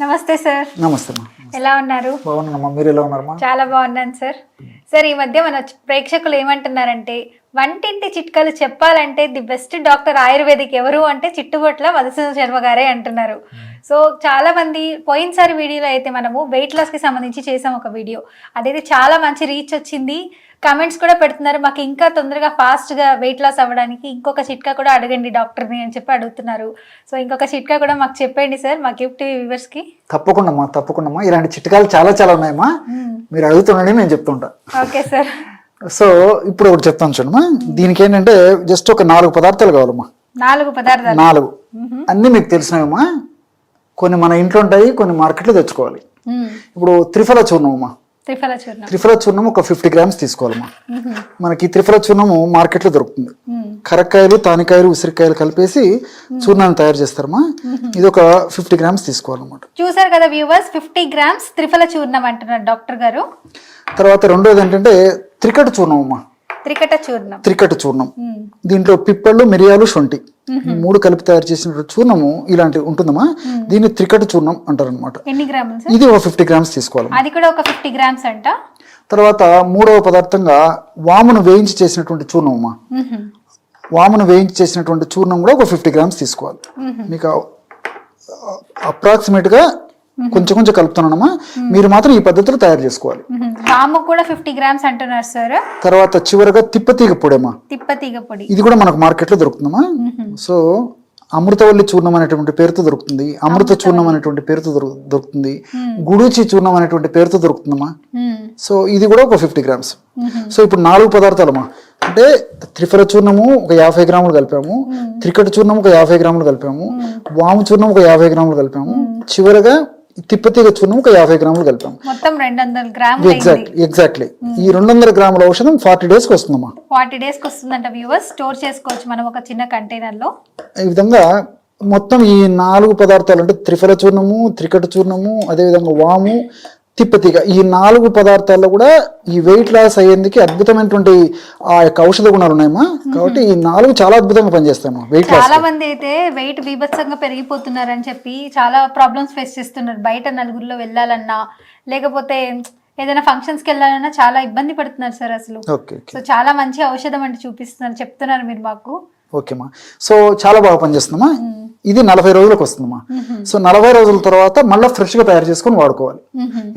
నమస్తే సార్. నమస్తే ఎలా ఉన్నారు? బాగున్నామ్మా మీరు ఎలా ఉన్నారమ్మా? చాలా బాగున్నాను సార్. సార్ ఈ మధ్య మన ప్రేక్షకులు ఏమంటున్నారంటే వంటింటి చిట్కాలు చెప్పాలంటే ది బెస్ట్ డాక్టర్ ఆయుర్వేదిక్ ఎవరు అంటే చిట్టుబొట్ల మధుసూదన శర్మ గారే అంటున్నారు. సో చాలా మంది పోయినసారి వీడియోలో అయితే మనము వెయిట్ లాస్కి సంబంధించి చేసాం ఒక వీడియో. అదైతే చాలా మంచి రీచ్ వచ్చింది. కమెంట్స్ కూడా పెడుతున్నారు. మాకు ఇంకా తొందరగా ఫాస్ట్గా వెయిట్ లాస్ అవ్వడానికి ఇంకొక చిట్కా కూడా అడగండి డాక్టర్ని అని చెప్పి అడుగుతున్నారు. సో ఇంకొక చిట్కా కూడా మాకు చెప్పండి సార్ మా గిఫ్ట్ వ్యూవర్స్కి తప్పకుండా తప్పకుండా ఇలాంటి చిట్కాలు చాలా చాలా ఉన్నాయమ్మా. మీరు అడుగుతుండండి నేను చెప్తుంటా. Okay sir. సో ఇప్పుడు ఒకటి చెప్తాను చూడమ్మా. దీనికి ఏంటంటే జస్ట్ ఒక నాలుగు పదార్థాలు కావాలమ్మా. నాలుగు పదార్థాలు. నాలుగు. అన్నీ మీకు తెలిసినవమ్మా. కొన్ని మన ఇంట్లో ఉంటాయి కొన్ని మార్కెట్లో తెచ్చుకోవాలి. ఇప్పుడు త్రిఫల చూర్ణం అమ్మా త్రిఫల చూర్ణం. త్రిఫల చూర్ణం ఒక ఫిఫ్టీ గ్రామ్స్ తీసుకోవాలమ్మా. మనకి త్రిఫల చూర్ణము మార్కెట్లో దొరుకుతుంది. కరక్కాయలు తానికాయలు ఉసిరికాయలు కలిపేసి చూర్ణాన్ని తయారు చేస్తారమ్మా. ఇది ఒక ఫిఫ్టీ గ్రామ్స్ తీసుకోవాలన్నమాట. చూసారు కదా వ్యూవర్స్ ఫిఫ్టీ గ్రామ్స్ త్రిఫల చూర్ణం అంటున్నారు డాక్టర్ గారు. తర్వాత రెండోది ఏంటంటే త్రికట చూర్ణం అమ్మా. త్రికట చూర్ణం. త్రికట చూర్ణం. దీంట్లో పిప్పళ్ళు మిరియాలు శొంఠి. మూడు కలిపి తయారు చేసిన చూర్ణము ఇలాంటి ఉంటుందమ్మా. దీన్ని త్రికట చూర్ణం అంటారు అనమాట ఎన్ని గ్రాములు సార్? ఇది ఒక ఫిఫ్టీ గ్రామ్స్ తీసుకోవాలి. అది కూడా ఒక ఫిఫ్టీ గ్రామ్స్ అంట? తర్వాత మూడవ పదార్థంగా వామును వేయించి చేసినటువంటి చూర్ణం అమ్మా. వామును వేయించి చేసినటువంటి చూర్ణం కూడా ఒక ఫిఫ్టీ గ్రామ్స్ తీసుకోవాలి. మీకు అప్రాక్సిమేట్గా కొంచెం కొంచెం కలుపుతున్నానమ్మా. మీరు మాత్రం ఈ పద్ధతిలో తయారు చేసుకోవాలి. వాము కూడా ఫిఫ్టీ గ్రామ్స్ అంటున్నారు సార్ తర్వాత చివరగా తిప్పతీగ పొడేమా తిప్పతీగ పొడి. ఇది కూడా మనకు మార్కెట్లో దొరుకుతుందమ్మా. సో అమృతవల్లి చూర్ణం అనేటువంటి పేరుతో దొరుకుతుంది. అమృత చూర్ణం అనేటువంటి పేరుతో దొరు- దొరుకుతుంది. గుడూచి చూర్ణం అనేటువంటి పేరుతో దొరుకుతుందమ్మా. మ్మ్. సో ఇది కూడా ఒక ఫిఫ్టీ గ్రామ్స్. సో ఇప్పుడు నాలుగు పదార్థాలమ్మా. అంటే త్రిఫల చూర్ణము ఒక యాభై గ్రాములు కలిపాము. త్రికట చూర్ణం ఒక యాభై గ్రాములు కలిపాము. వాము చూర్ణం ఒక యాభై గ్రాములు కలిపాము. చివరగా తిప్పతీగ చూర్ణం ఒక యాభై గ్రాములు కలిపాము. మొత్తం రెండు వందల గ్రాములు ఎగ్జాక్ట్ ఎగ్జాక్ట్లీ ఈ రెండు వందల గ్రాముల ఔషధం ఫార్టీ డేస్కి వస్తుందమ్మా. ఫార్టీ డేస్కి వస్తుందంట వ్యూవర్స్. స్టోర్ చేసుకోవచ్చు మనం ఒక చిన్న కంటైనర్లో ఈ విధంగా మొత్తం ఈ నాలుగు పదార్థాలు అంటే త్రిఫల చూర్ణము త్రికట చూర్ణము అదేవిధంగా వాము తిప్పతీగ. ఈ నాలుగు పదార్థాల్లో కూడా ఈ వెయిట్ లాస్ అయ్యేందుకు అద్భుతమైనటువంటి ఆ యొక్క ఔషధ గుణాలు ఉన్నాయమ్మా. కాబట్టి ఈ నాలుగు చాలా అద్భుతంగా పనిచేస్తాయమ్మా వెయిట్ లాస్ చాలా మంది అయితే వెయిట్ బీభత్సంగా పెరిగిపోతున్నారని చెప్పి చాలా ప్రాబ్లమ్స్ ఫేస్ చేస్తున్నారు. బయట నలుగురిలో వెళ్ళాలన్నా లేకపోతే ఏదైనా ఫంక్షన్స్కి వెళ్ళాలన్నా చాలా ఇబ్బంది పడుతున్నారు సార్ అసలు. సో చాలా మంచి ఔషధం అంటే చూపిస్తున్నారు. చెప్తున్నారు మీరు మాకు. ఓకేమ్మా. సో చాలా బాగా పనిచేస్తుందమ్మా. ఇది నలభై రోజులకు వస్తుందమ్మా. సో నలభై రోజుల తర్వాత మళ్ళీ ఫ్రెష్గా తయారు చేసుకొని వాడుకోవాలి.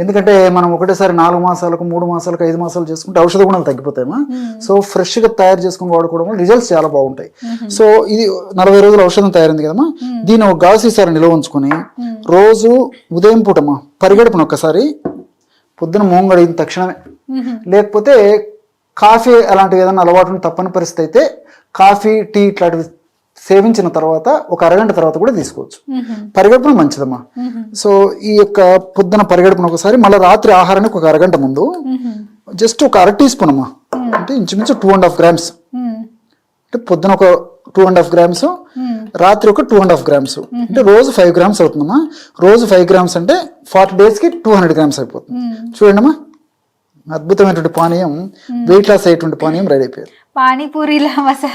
ఎందుకంటే మనం ఒకటేసారి నాలుగు మాసాలకు మూడు మాసాలకు ఐదు మాసాలు చేసుకుంటే ఔషధ గుణాలు తగ్గిపోతాయమ్మా. సో ఫ్రెష్గా తయారు చేసుకొని వాడుకోవడం వల్ల రిజల్ట్స్ చాలా బాగుంటాయి. సో ఇది నలభై రోజుల ఔషధం తయారైంది కదమ్మా. దీన్ని ఒక గాజు సీసారి నిల్వ ఉంచుకొని రోజు ఉదయం పూటమ్మా పరిగెడుపున ఒక్కసారి పొద్దున మోంగడిన తక్షణమే. లేకపోతే కాఫీ అలాంటివి ఏదైనా అలవాటును తప్పని పరిస్థితి అయితే కాఫీ టీ ఇట్లాంటివి సేవించిన తర్వాత ఒక అరగంట తర్వాత కూడా తీసుకోవచ్చు. పరిగెడుపున మంచిదమ్మా. సో ఈ యొక్క పొద్దున పరిగెడుపున ఒకసారి మళ్ళీ రాత్రి ఆహారానికి ఒక అరగంట ముందు జస్ట్ ఒక అర టీ స్పూన్ అమ్మా. అంటే ఇంచుమించు టూ అండ్ హాఫ్ గ్రామ్స్ అంటే పొద్దున ఒక టూ అండ్ హాఫ్ గ్రామ్స్ రాత్రి ఒక టూ అండ్ హాఫ్ గ్రామ్స్ అంటే రోజు ఫైవ్ గ్రామ్స్ అవుతుందమ్మా. రోజు ఫైవ్ గ్రామ్స్ అంటే ఫార్టీ డేస్కి టూ హండ్రెడ్ గ్రామ్స్ అయిపోతుంది. చూడండి అమ్మా అద్భుతమైనటువంటి పానీయం వెయిట్ లాస్ అయ్యేటువంటి పానీయం రెడీ అయిపోయింది. పానీపూరిలా మసా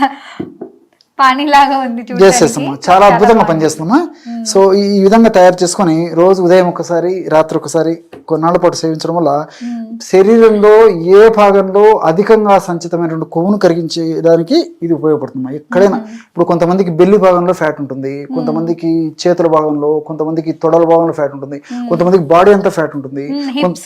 పానీలాగా ఉంది చేసేస్తామా. చాలా అద్భుతంగా పనిచేస్తుందమ్మా సో ఈ విధంగా తయారు చేసుకొని రోజు ఉదయం ఒకసారి రాత్రి ఒకసారి కొన్నాళ్ళ పాటు సేవించడం వల్ల శరీరంలో ఏ భాగంలో అధికంగా సంచితమైనటువంటి కొవ్వును కరిగించడానికి ఇది ఉపయోగపడుతుందమ్మా ఎక్కడైనా ఇప్పుడు కొంతమందికి బెల్లి భాగంలో ఫ్యాట్ ఉంటుంది కొంతమందికి చేతుల భాగంలో కొంతమందికి తొడల భాగంలో ఫ్యాట్ ఉంటుంది కొంతమందికి బాడీ అంతా ఫ్యాట్ ఉంటుంది.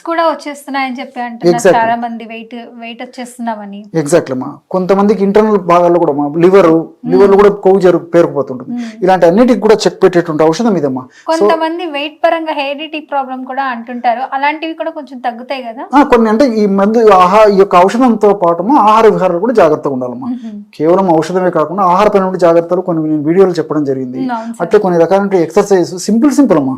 కూడా వచ్చేస్తున్నాయని చెప్పి అంటున్నారు చాలా మంది వెయిట్ వెయిట్ వచ్చేస్తున్నామని. ఎగ్జాక్ట్లీ అమ్మా కొంతమందికి ఇంటర్నల్ భాగాల్లో కూడా లివర్ లివర్లో కూడా కొవ్వు జరుగు పేరుకుపోతుంటుంది. ఇలాంటి అన్నిటికి కూడా చెక్ పెట్టేటువంటి ఔషధం ఇదమ్మా కొంతమంది వెయిట్ పరంగా హెరిడిటీ ప్రాబ్లం కూడా అంటుంటారు. అలాంటివి కూడా కొంచెం తగ్గుతాయి కదా? కొన్ని అంటే ఈ మందు ఆహా ఈ యొక్క ఔషధంతో పాటు ఆహార విహారాలు కూడా జాగ్రత్తగా ఉండాలమ్మా. కేవలం ఔషధమే కాకుండా ఆహార పైన జాగ్రత్తలు కొన్ని నేను వీడియోలు చెప్పడం జరిగింది. అట్లే కొన్ని రకాల ఎక్సర్సైజ్ సింపుల్ సింపుల్ అమ్మా.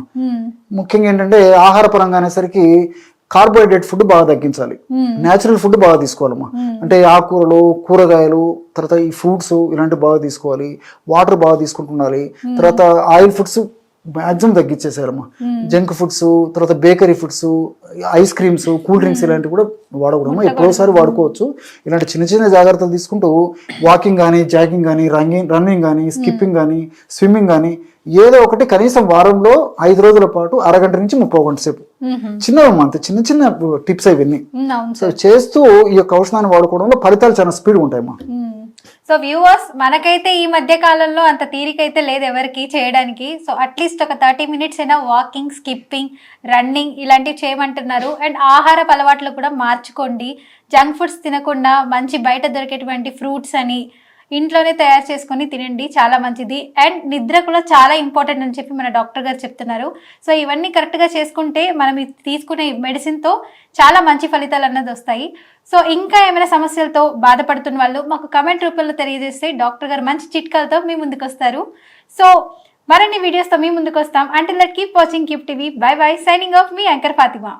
ముఖ్యంగా ఏంటంటే ఆహార పరంగా అనేసరికి కార్బోహైడ్రేట్ ఫుడ్ బాగా తగ్గించాలి. నేచురల్ ఫుడ్ బాగా తీసుకోవాలమ్మా. అంటే ఆకుకూరలు కూరగాయలు తర్వాత ఈ ఫ్రూట్స్ ఇలాంటివి బాగా తీసుకోవాలి. వాటర్ బాగా తీసుకుంటుండాలి. తర్వాత ఆయిల్ ఫుడ్స్ మాక్సిమం తగ్గించేసారమ్మా జంక్ ఫుడ్స్ తర్వాత bakery foods ice creams cool drinks ఇలాంటివి కూడా వాడకూడదు. ఎప్పుడోసారి వాడుకోవచ్చు. ఇలాంటి చిన్న చిన్న జాగ్రత్తలు తీసుకుంటూ వాకింగ్ కానీ జాగింగ్ కానీ రన్నింగ్ రన్నింగ్ కానీ స్కిప్పింగ్ కానీ స్విమ్మింగ్ కానీ ఏదో ఒకటి కనీసం వారంలో ఐదు రోజుల పాటు అరగంట నుంచి ముప్పై గంట సేపు. చిన్నవమ్మా అంత చిన్న చిన్న టిప్స్ ఇవన్నీ. మ్మ్, అవును సో చేస్తూ ఈ యొక్క ఔషధాన్ని వాడుకోవడంలో ఫలితాలు చాలా స్పీడ్ ఉంటాయమ్మా. సో వ్యూవర్స్ మనకైతే ఈ మధ్య కాలంలో అంత తీరికైతే లేదు ఎవరికి చేయడానికి. సో అట్లీస్ట్ ఒక థర్టీ మినిట్స్ అయినా వాకింగ్ స్కిప్పింగ్ రన్నింగ్ ఇలాంటివి చేయమంటున్నారు. అండ్ ఆహారపు అలవాట్లు కూడా మార్చుకోండి. జంక్ ఫుడ్స్ తినకుండా మంచి బయట దొరికేటువంటి ఫ్రూట్స్ అని ఇంట్లోనే తయారు చేసుకొని తినండి చాలా మంచిది. అండ్ నిద్ర కూడా చాలా ఇంపార్టెంట్ అని చెప్పి మన డాక్టర్ గారు చెప్తున్నారు. సో ఇవన్నీ కరెక్ట్గా చేసుకుంటే మనం తీసుకునే మెడిసిన్తో చాలా మంచి ఫలితాలు అన్నది వస్తాయి. సో ఇంకా ఏమైనా సమస్యలతో బాధపడుతున్న వాళ్ళు మాకు కమెంట్ రూపంలో తెలియజేస్తే డాక్టర్ గారు మంచి చిట్కాలతో మీ ముందుకు వస్తారు. సో మరిన్ని వీడియోస్తో మీ ముందుకు వస్తాం. Until that keep watching keep TV bye bye signing off me anchor Fatima.